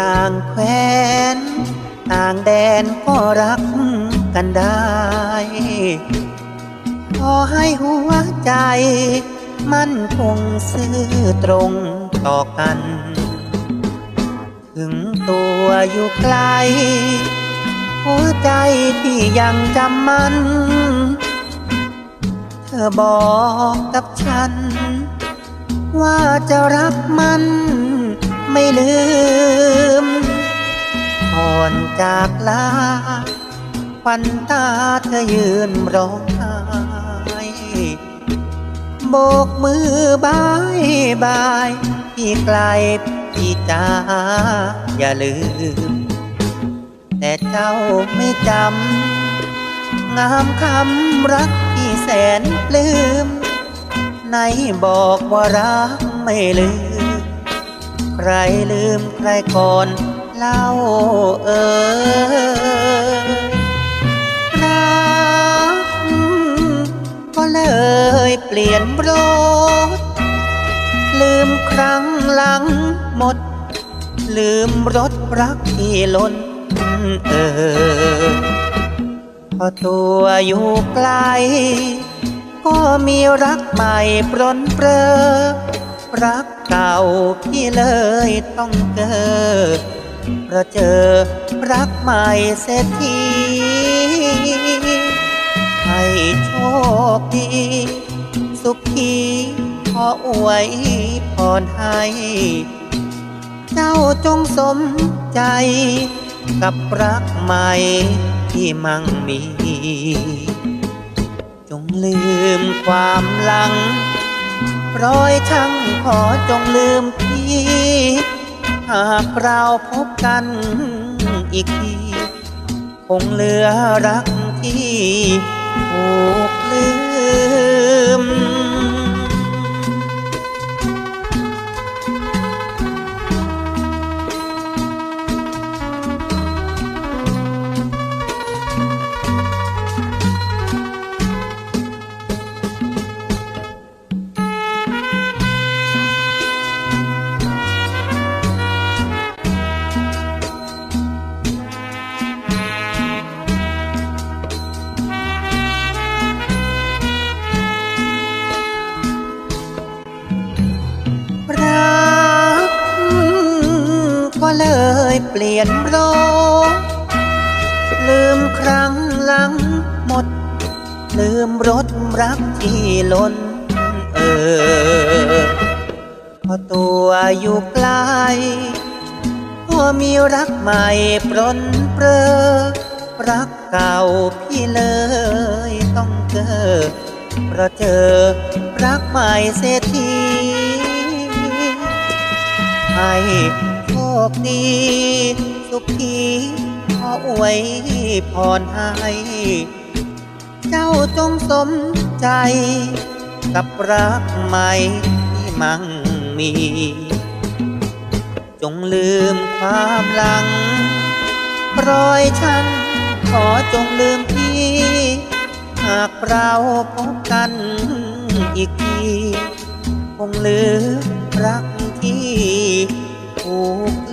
ต่างแคว้นต่างแดนก็รักกันได้ ขอให้หัวใจ มั่นคงซื่อตรงต่อกัน ถึงตัวอยู่ไกล หัวใจที่ยังจำมัน เธอบอกกับฉัน ว่าจะรักมัน จากลาควันตาเธอยืนร้องไห้โบกมือบายบายพี่ไกลพี่จ้าอย่าลืม แต่เจ้าไม่จำ งามคำรักที่แสนปลื้มไหนบอกว่ารักไม่ลืม ใครลืมใครก่อน เล่าเอ่ยรักก็เลยเปลี่ยนรสลืมครั้งหลังหมด ลืมรสรักที่ล้นเอ่ยพอตัวอยู่ไกลก็มีรักใหม่ปรนเปรอรักเก่าพี่เลยต้องเกิด เพราะเจอรักใหม่เสียทีให้โชคดี สุขีขออวยพรให้ เจ้าจงสมใจ กับรักใหม่ที่มั่งมี จงลืมความหลังรอยช่างขอจงลืมพี่ หากเราพบกันอีกที คงเหลือรักที่ถูกลือ ยเปลี่ยนโรลืมครั้งหลังหมด ลืมรสรักที่ล้นเออพอตัวอยู่ไกลก็มีรักใหม่ปรนเปรอรักเก่าพี่เลยต้องเจอเพราะเจอรักใหม่เสียทีให้ คดี สุขีขออวยพรให้ เจ้าจงสมใจ กับรักใหม่ที่มั่งมี จงลืมความหลัง รอยช้ำขอจงลืมพี่ หากเราพบกันอีกทีคงเหลือรักที่ถูก